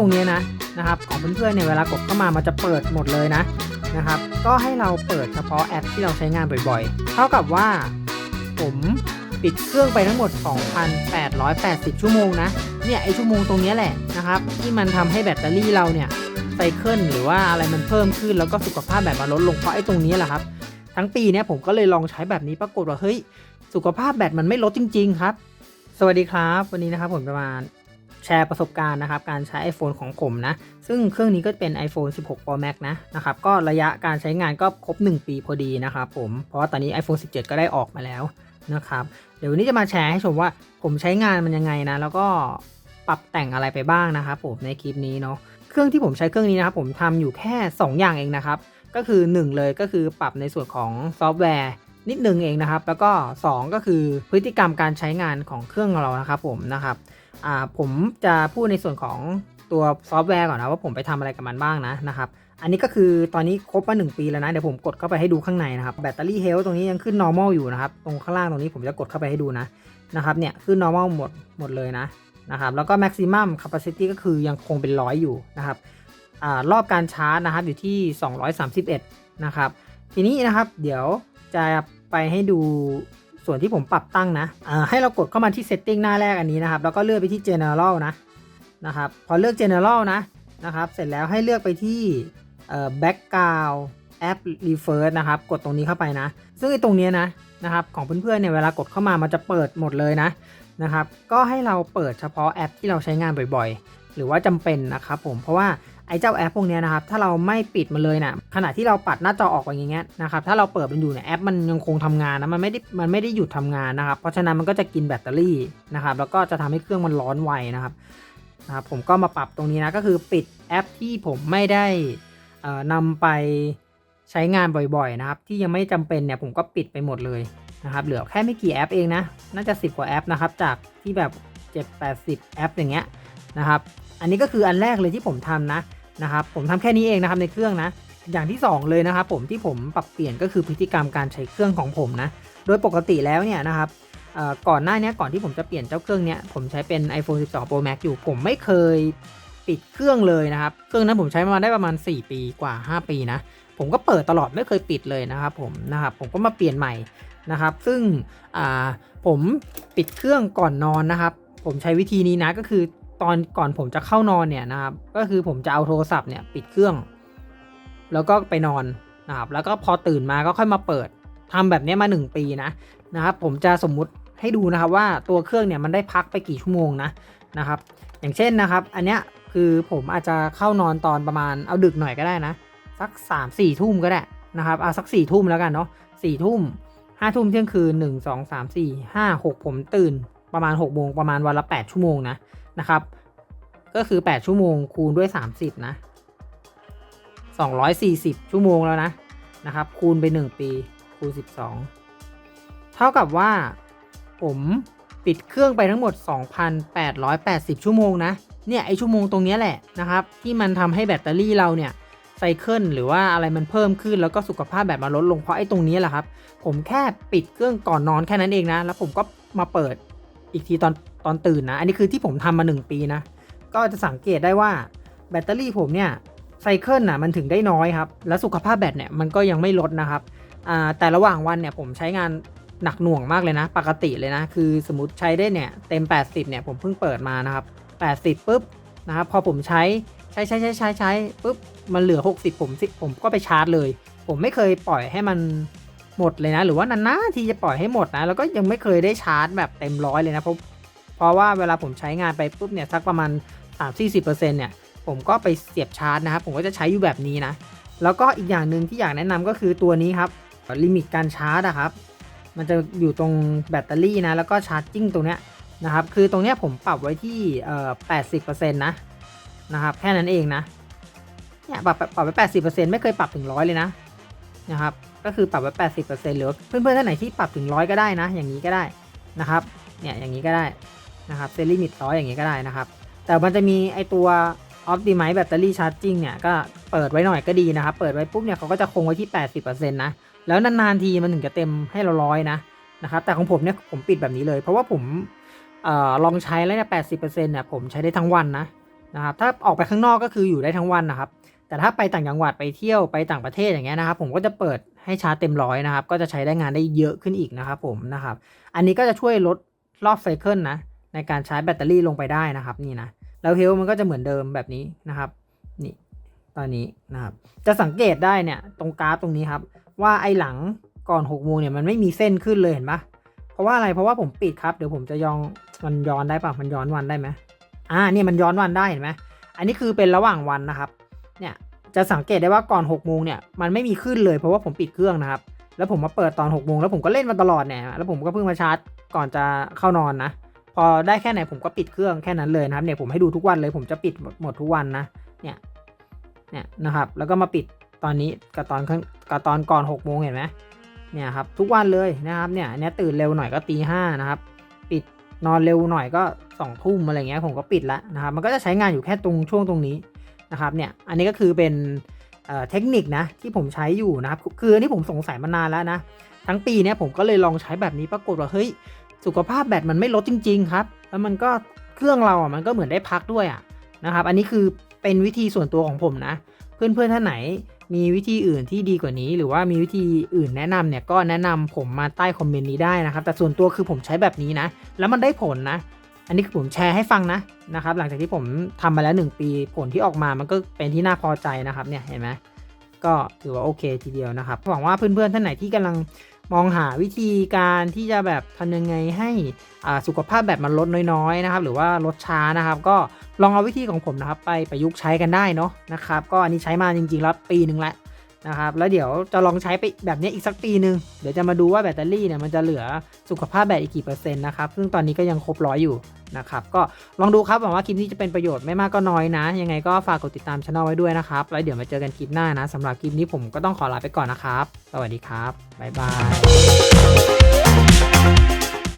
ตรงนี้นะนะครับของเพื่อนๆเนี่ยเวลากดเข้ามามันจะเปิดหมดเลยนะนะครับ ก็ให้เราเปิดเฉพาะแอปที่เราใช้งานบ่อยๆ เท่ากับว่าผมปิดเครื่องไปทั้งหมด 2,880 ชั่วโมงนะ เนี่ยไอชั่วโมงตรงนี้แหละนะครับ ที่มันทำให้แบตเตอรี่เราเนี่ยไซเคิลหรือว่าอะไรมันเพิ่มขึ้นแล้วก็สุขภาพแบบมันลดลงเพราะไอ้ตรงนี้แหละครับ ทั้งปีเนี่ยผมก็เลยลองใช้แบบนี้ปรากฏว่าเฮ้ยสุขภาพแบตมันไม่ลดจริง ๆ ครับ สวัสดีครับ วันนี้นะครับผมจะมาณ แชร์ประสบการณ์นะครับ การใช้ iPhone ของผมนะ ซึ่งเครื่องนี้ก็เป็น iPhone 16 Pro Max นะนะครับ ก็ระยะการใช้งานก็ครบ 1 ปีพอดีนะครับผม เพราะว่าตอนนี้ iPhone 17 ก็ได้ออกมาแล้วนะครับ เดี๋ยววันนี้จะมาแชร์ให้ชมว่าผมใช้งานมันยังไงนะ แล้วก็ปรับแต่งอะไรไปบ้างนะครับผมในคลิปนี้เนาะ เครื่องที่ผมใช้เครื่องนี้นะครับผมทำอยู่แค่ 2 อย่างเองนะครับ ก็คือ 1 เลยก็คือปรับในส่วนของซอฟต์แวร์ นิดนึงเองนะครับ แล้วก็ 2 ก็คือพฤติกรรมการใช้งานของเครื่องเรานะครับผมนะครับอ่าผมจะพูดในส่วนของตัวซอฟต์แวร์ก่อนนะว่าผมไปทำอะไรกับมันบ้างนะนะครับ อันนี้ก็คือตอนนี้ครบมา1ปีแล้วนะ เดี๋ยวผมกดเข้าไปให้ดูข้างในนะครับแบตเตอรี่เฮลตรงนี้ยังขึ้น normal อยู่นะครับ ตรงข้างล่างตรงนี้ผมจะกดเข้าไปให้ดูนะนะครับเนี่ยขึ้น normal หมดหมดเลยนะนะครับแล้วก็ maximum capacity ก็คือยังคงเป็นร้อยอยู่นะครับอารอบการชาร์จนะครับอยู่ที่ 231 นะครับ ทีนี้นะครับเดี๋ยว จะไปให้ดูส่วนที่ผมปรับตั้งนะให้เรากดเข้ามาที่ setting หน้าแรกอันนี้นะครับ แล้วก็เลือกไปที่ general นะนะครับ พอเลือก general นะนะครับ เสร็จแล้วให้เลือกไปที่ background app reverse นะครับ กดตรงนี้เข้าไปนะ ซึ่งไอ้ตรงนี้นะนะครับ ของเพื่อนๆเนี่ยเวลากดเข้ามามันจะเปิดหมดเลยนะนะครับ ก็ให้เราเปิดเฉพาะแอปที่เราใช้งานบ่อยๆ หรือว่าจำเป็นนะครับผม เพราะว่า ไอ้เจ้าแอปพวกนี้นะครับ ถ้าเราไม่ปิดมันเลยนะขณะที่เราปัดหน้าจอออกอย่างเงี้ยนะครับ ถ้าเราเปิดมันอยู่เนี่ยแอปมันยังคงทำงานนะ มันไม่ได้ มันไม่ได้หยุดทำงานนะครับ เพราะฉะนั้นมันก็จะกินแบตเตอรี่นะครับ แล้วก็จะทำให้เครื่องมันร้อนไวนะครับนะครับ ผมก็มาปรับตรงนี้นะ ก็คือปิดแอปที่ผมไม่ได้นำไปใช้งานบ่อยๆนะครับ ที่ยังไม่จำเป็นเนี่ยผมก็ปิดไปหมดเลยนะครับ เหลือแค่ไม่กี่แอปเองนะ น่าจะ 10 กว่าแอปนะครับ จากที่แบบ7 80 แอปอย่างเงี้ยนะครับ อันนี้ก็คืออันแรกเลยที่ผมทำนะ นะครับผมทำแค่นี้เองนะครับในเครื่องนะอย่างที่ 2 เลยนะครับผมที่ผมปรับเปลี่ยนก็คือพฤติกรรมการใช้เครื่องของผมนะโดยปกติแล้วเนี่ยนะครับก่อนหน้านี้ก่อนที่ผมจะเปลี่ยนเจ้าเครื่องเนี้ยผมใช้เป็น iPhone 12 Pro Max อยู่ผมไม่เคยปิดเครื่องเลยนะครับเครื่องนั้นผมใช้มาได้ประมาณ 4 ปีกว่า 5 ปีนะผมก็เปิดตลอดไม่เคยปิดเลยนะครับผมนะครับผมก็มาเปลี่ยนใหม่นะครับ ซึ่งผมปิดเครื่องก่อนนอนนะครับ ผมใช้วิธีนี้นะก็คือ ตอนก่อนผมจะเข้านอนเนี่ยนะครับ ก็คือผมจะเอาโทรศัพท์เนี่ยปิดเครื่อง แล้วก็ไปนอนนะครับ แล้วก็พอตื่นมาก็ค่อยมาเปิดทำแบบนี้มา 1 ปีนะนะครับ ผมจะสมมุติให้ดูนะครับว่าตัวเครื่องเนี่ยมันได้พักไปกี่ชั่วโมงนะนะครับ อย่างเช่นนะครับ อันเนี้ยคือผมอาจจะเข้านอนตอนประมาณเอาดึกหน่อยก็ได้นะสัก3ามสี่ทุ่มก็ได้นะครับเอาสักสี่ทุ่มแล้วกันเนาะสี่ทุ่มห้าทุ่มเที่ยงคืนหนึ่งสองสามสี่ห้าหกผมตื่นประมาณ6กโมงประมาณวันละ8ชั่วโมงนะ นะครับ ก็คือ 8 ชั่วโมงคูณด้วย 30 นะ 240 ชั่วโมงแล้วนะนะครับ คูณไป 1 ปีคูณ 12 เท่ากับว่าผมปิดเครื่องไปทั้งหมด 2,880 ชั่วโมงนะ เนี่ยไอชั่วโมงตรงนี้แหละนะครับ ที่มันทำให้แบตเตอรี่เราเนี่ยไซเคิลหรือว่าอะไรมันเพิ่มขึ้นแล้วก็สุขภาพแบบมันลดลงเพราะไอ้ตรงนี้แหละครับ ผมแค่ปิดเครื่องก่อนนอนแค่นั้นเองนะ แล้วผมก็มาเปิดอีกทีตอน ตอนตื่นนะ อันนี้คือที่ผมทำมา 1 ปีนะ ก็จะสังเกตได้ว่าแบตเตอรี่ผมเนี่ยไซเคิลน่ะมันถึงได้น้อยครับ แล้วสุขภาพแบตเนี่ยมันก็ยังไม่ลดนะครับแต่ระหว่างวันเนี่ยผมใช้งานหนักหน่วงมากเลยนะ ปกติเลยนะ คือสมมติใช้ได้เนี่ยเต็ม 80เนี่ยผมเพิ่งเปิดมานะครับ 80ปุ๊บนะครับพอผมใช้ใช้ใช้ใช้ใช้ใช้ปุ๊บมันเหลือ 60 ผมผมก็ไปชาร์จเลย ผมไม่เคยปล่อยให้มันหมดเลยนะ หรือว่านานๆที่จะปล่อยให้หมดนะ แล้วก็ยังไม่เคยได้ชาร์จแบบเต็มร้อยเลยนะ เพราะ เพราะว่าเวลาผมใช้งานไปปุ๊บเนี่ยสักประมาณ 3-40%เนี่ยผมก็ไปเสียบชาร์จนะครับผมก็จะใช้อยู่แบบนี้นะ แล้วก็อีกอย่างหนึ่งที่อยากแนะนำก็คือตัวนี้ครับลิมิตการชาร์จนะครับ มันจะอยู่ตรงแบตเตอรี่นะแล้วก็ชาร์จจิ้งตรงเนี้ยนะครับคือตรงเนี้ยผมปรับไว้ที่เอ่อ80%นะนะครับแค่นั้นเองนะเนี่ยปรับปรับไว้80%ไม่เคยปรับถึงร้อยเลยนะนะครับก็คือปรับไว้80%หรือเพื่อนๆท่านไหนที่ปรับถึงร้อยก็ได้นะ อย่างนี้ก็ได้นะครับเนี่ยอย่างนี้ก็ได้ นะครับเซตลิมิตร้อยอย่างนี้ก็ได้นะครับ แต่มันจะมีไอตัว Optimize Battery Charging เนี่ยก็เปิดไว้หน่อยก็ดีนะครับ เปิดไว้ปุ๊บเนี่ยเขาก็จะคงไว้ที่ 80%นะแล้วนานๆทีมันถึงจะเต็มให้เราร้อยนะนะครับแต่ของผมเนี่ยผมปิดแบบนี้เลย เพราะว่าผมออลองใช้แล้วเนี่ย80%เนี่ยผมใช้ได้ทั้งวันนะนะครับถ้าออกไปข้างนอกก็คืออยู่ได้ทั้งวันนะครับ แต่ถ้าไปต่างจังหวัดไปเที่ยวไปต่างประเทศอย่างเงี้ยนะครับ ผมก็จะเปิดให้ชาร์จเต็มร้อยนะครับ ก็จะใช้ได้งานได้เยอะขึ้นอีกนะครับผมนะครับ อันนี้ก็จะช่วยลดรอบไซเคิลนะ ในการชาร์จแบตเตอรี่ลงไปได้นะครับนี่นะแล้วเฮลมันก็จะเหมือนเดิมแบบนี้นะครับนี่ตอนนี้นะครับจะสังเกตได้เนี่ยตรงกราฟตรงนี้ครับ ว่าไอหลังก่อน6โมงเนี่ยมันไม่มีเส้นขึ้นเลยเห็นปะเพราะว่าอะไรเพราะว่าผมปิดครับเดี๋ยวผมจะยองมันย้อนได้ปะมันย้อนวันได้ไหมอ่าเนี่ยมันย้อนวันได้เห็นไหมอันนี้คือเป็นระหว่างวันนะครับเนี่ยจะสังเกตได้ว่าก่อน6โมงเนี่ยมันไม่มีขึ้นเลยเพราะว่าผมปิดเครื่องนะครับแล้วผมมาเปิดตอน6โมงแล้วผมก็เล่นมาตลอดเนี่ยแล้วผมก็เพิ่งมาชาร์จก่อนจะเข้านอนนะ อได้แค่ไหนผมก็ปิดเครื่องแค่นั้นเลยนะครับเนี่ยผมให้ดูทุกวันเลย ผมจะปิดหมดหมดทุกวันนะเนี่ยเนี่ยนะครับ แล้วก็มาปิดตอนนี้กับตอนกับตอนก่อน6โมงเห็นไหมเนี่ยครับทุกวันเลยนะครับเนี่ยอันเนี้ยตื่นเร็วหน่อยก็ตีห้านะครับ ปิดนอนเร็วหน่อยก็สองทุ่มอะไรเงี้ยผมก็ปิดละนะครับมันก็จะใช้งานอยู่แค่ตรงช่วงตรงนี้นะครับเนี่ยอันนี้ก็คือเป็นเเทคนิคนะที่ผมใช้อยู่นะครับคืออันนี้ผมสงสัยมานานแล้วนะทั้งปีเนี้ยผมก็เลยลองใช้แบบนี้ปรากฏว่าเฮ้ย สุขภาพแบตมันไม่ลดจริง ๆ ครับ แล้วมันก็เครื่องเราอะมันก็เหมือนได้พักด้วยอะนะครับ อันนี้คือเป็นวิธีส่วนตัวของผมนะ เพื่อนๆท่านไหนมีวิธีอื่นที่ดีกว่านี้ หรือว่ามีวิธีอื่นแนะนำเนี่ยก็แนะนำผมมาใต้คอมเมนต์นี้ได้นะครับ แต่ส่วนตัวคือผมใช้แบบนี้นะ แล้วมันได้ผลนะ อันนี้คือผมแชร์ให้ฟังนะนะครับ หลังจากที่ผมทำมาแล้ว 1 ปีผลที่ออกมามันก็เป็นที่น่าพอใจนะครับเนี่ยเห็นไหมก็ถือว่าโอเคทีเดียวนะครับหวังว่าเพื่อนๆท่านไหนที่กำลัง มองหาวิธีการที่จะแบบทำยังไงให้อ่าสุขภาพแบบมันลดน้อยๆนะครับ หรือว่าลดช้านะครับ ก็ลองเอาวิธีของผมนะครับ ไปประยุกต์ใช้กันได้เนาะนะครับ ก็อันนี้ใช้มาจริงๆแล้วปีหนึ่งแล้วนะครับ แล้วเดี๋ยวจะลองใช้ไปแบบนี้อีกสักปีหนึ่งเดี๋ยวจะมาดูว่าแบตเตอรี่เนี่ยมันจะเหลือสุขภาพแบตอีกกี่เปอร์เซ็นต์นะครับ ซึ่งตอนนี้ก็ยังครบร้อยอยู่ นะครับก็ลองดูครับหวังว่าคลิปนี้จะเป็นประโยชน์ไม่มากก็น้อยนะ ยังไงก็ฝากกดติดตามช่องไว้ด้วยนะครับ แล้วเดี๋ยวมาเจอกันคลิปหน้านะสำหรับคลิปนี้ผมก็ต้องขอลาไปก่อนนะครับ สวัสดีครับบ๊ายบาย